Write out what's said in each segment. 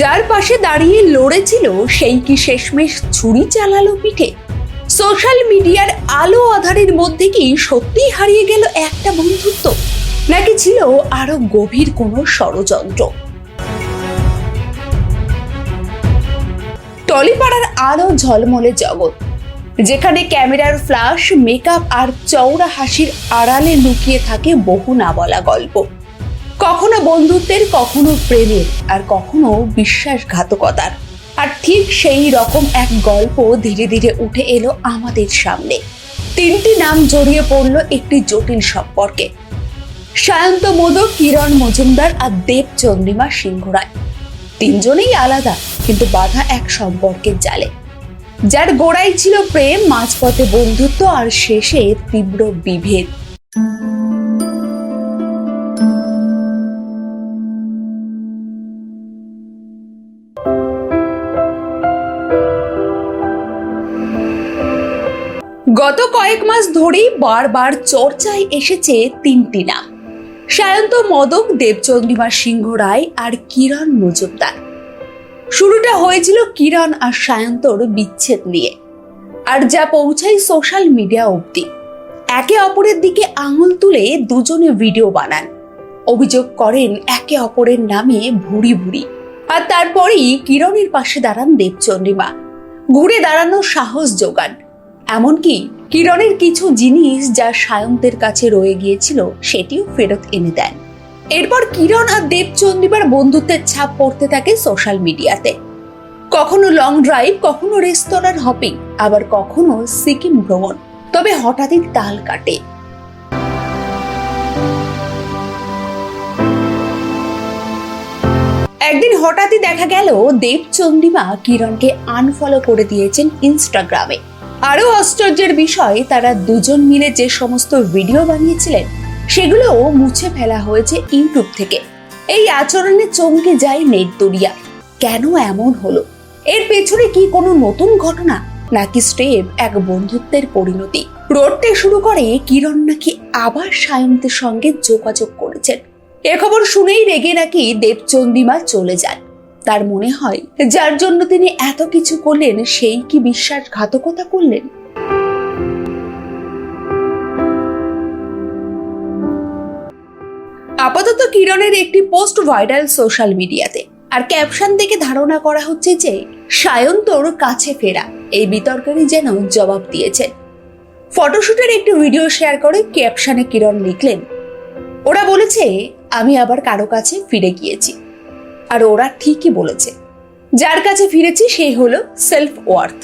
যার পাশে দাঁড়িয়ে লড়েছিল সেই কি শেষমেশ ছুরি চালালো পিঠে? সোশ্যাল মিডিয়ার আলো আধারের মধ্যে কি সত্যিই হারিয়ে গেল একটা বন্ধুত্ব? নাকি ছিল আরও গভীর কোনো ষড়যন্ত্র? টলিপাড়ার আলো ঝলমলে জগৎ, যেখানে ক্যামেরার ফ্ল্যাশ মেকআপ আর চওড়া হাসির আড়ালে লুকিয়ে থাকে বহু না বলা গল্প। কখনো বন্ধুত্বের, কখনো প্রেমের, আর কখনো বিশ্বাসঘাতকতার। আর ঠিক সেই রকম এক গল্প ধীরে ধীরে উঠে এলো আমাদের সামনে। তিনটি নাম জড়িয়ে পড়ল একটি জটিল সম্পর্কে। সায়ন্ত মোদক, কিরণ মজুমদার আর দেব চন্দ্রিমা সিংহ রায় তিনজনেই আলাদা, কিন্তু বাধা এক সম্পর্কের জালে। যার গোড়াই ছিল প্রেম, মাঝপথে বন্ধুত্ব আর শেষে তীব্র বিভেদ। গত কয়েক মাস ধরেই বারবার চর্চায় এসেছে তিনটি নাম। সায়ন্ত মদক, দেবচন্দ্রিমা সিংহ রায় আর কিরণ মজুমদার। শুরুটা হয়েছিল কিরণ আর সায়ন্তর বিচ্ছেদ নিয়ে। আর যা পৌঁছায় সোশ্যাল মিডিয়া অবধি। একে অপরের দিকে আঙুল তুলে দুজনে ভিডিও বানান। অভিযোগ করেন একে অপরের নামে ভুড়ি ভুড়ি আর তারপরেই কিরণের পাশে দাঁড়ান দেবচন্দ্রিমা। ঘুরে দাঁড়ানোর সাহস যোগান। এমনকি কিরণের কিছু জিনিস যা সায়ন্তের কাছে রয়ে গিয়েছিল, সেটিও ফেরত এনে দেন। এরপর কিরণ আর দেবচন্দ্রিমার বন্ধুত্বের ছাপ পড়তে থাকে সোশ্যাল মিডিয়াতে। কখনো লং ড্রাইভ, কখনো রেস্তোরাঁর হপিং, আবার কখনো সিকিম ভ্রমণ। তবে হঠাৎই তাল কাটে। একদিন হঠাৎই দেখা গেল দেবচন্দ্রিমা কিরণকে আনফলো করে দিয়েছেন ইনস্টাগ্রামে আরও আশ্চর্যের বিষয়, তারা দুজন মিলে যে সমস্ত ভিডিও বানিয়েছিলেন, সেগুলোও মুছে ফেলা হয়েছে ইউটিউব থেকে। এই আচরণে চমকে যায় নেট দুনিয়া কেন এমন হলো? এর পেছনে কি কোনো নতুন ঘটনা? নাকি স্টেপ এক বন্ধুত্বের পরিণতি? রোডতে শুরু করে কিরণ নাকি আবার সায়ন্তের সঙ্গে যোগাযোগ করেছেন। এ খবর শুনেই রেগে নাকি দেবচন্দিমা চলে যান। তার মনে হয় যার জন্য তিনি এত কিছু করলেন, সেই কি বিশ্বাসঘাতকতা করলেন? আপাতত কিরণের একটি পোস্ট ভাইরাল সোশ্যাল মিডিয়াতে, আর ক্যাপশন দেখে ধারণা করা হচ্ছে যে সায়ন্তর কাছে ফেরা, এই বিতর্কেরই যেন জবাব দিয়েছেন। ফটোশুটের একটি ভিডিও শেয়ার করে ক্যাপশনে কিরণ লিখলেন, ওরা বলেছে, আমি আবার কারও কাছে ফিরে গিয়েছি। আর ওরা ঠিকই বলেছে। যার কাছে ফিরেছি সেই হলো সেলফ ওয়ার্থ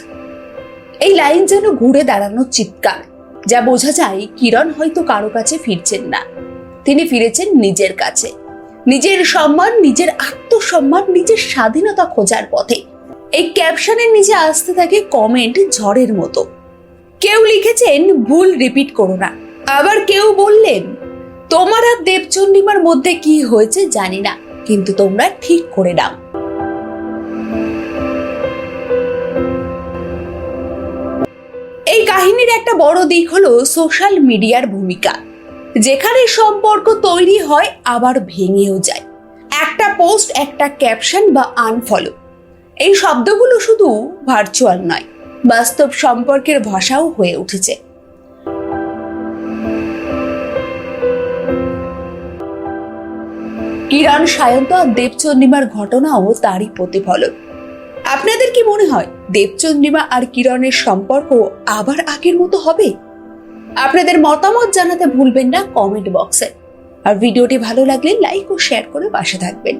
এই লাইন যেন ঘুরে দাঁড়ানো চিৎকার, যা বোঝা যায় কিরণ হয়তো কারও কাছে ফিরছেন না। তিনি ফিরেছেন নিজের কাছে। নিজের সম্মান, নিজের আত্মসম্মান, নিজের স্বাধীনতা খোঁজার পথে। এই ক্যাপশনের নিচে আসতে থাকে কমেন্ট ঝড়ের মতো। কেউ লিখেছেন, ভুল রিপিট করো না। আবার কেউ বললেন, তোমার আর দেবচন্ডিমার মধ্যে কি হয়েছে জানি না। কিন্তু তোমরা ঠিক করে নাও। এই কাহিনীর একটা বড় দিক হলো সোশ্যাল মিডিয়ার ভূমিকা। যেখানে সম্পর্ক তৈরি হয়, আবার ভেঙেও যায়। একটা পোস্ট একটা ক্যাপশন বা আনফলো এই শব্দগুলো শুধু ভার্চুয়াল নয়, বাস্তব সম্পর্কের ভাষাও হয়ে উঠেছে। কিরণ, সায়ন্ত আর দেবচন্দ্রিমার ঘটনাও তারই প্রতিফলন আপনাদের কি মনে হয়, দেবচন্দ্রিমা আর কিরণের সম্পর্ক আবার আগের মতো হবে? আপনাদের মতামত জানাতে ভুলবেন না কমেন্ট বক্সে। আর ভিডিওটি ভালো লাগলে লাইক ও শেয়ার করে পাশে থাকবেন।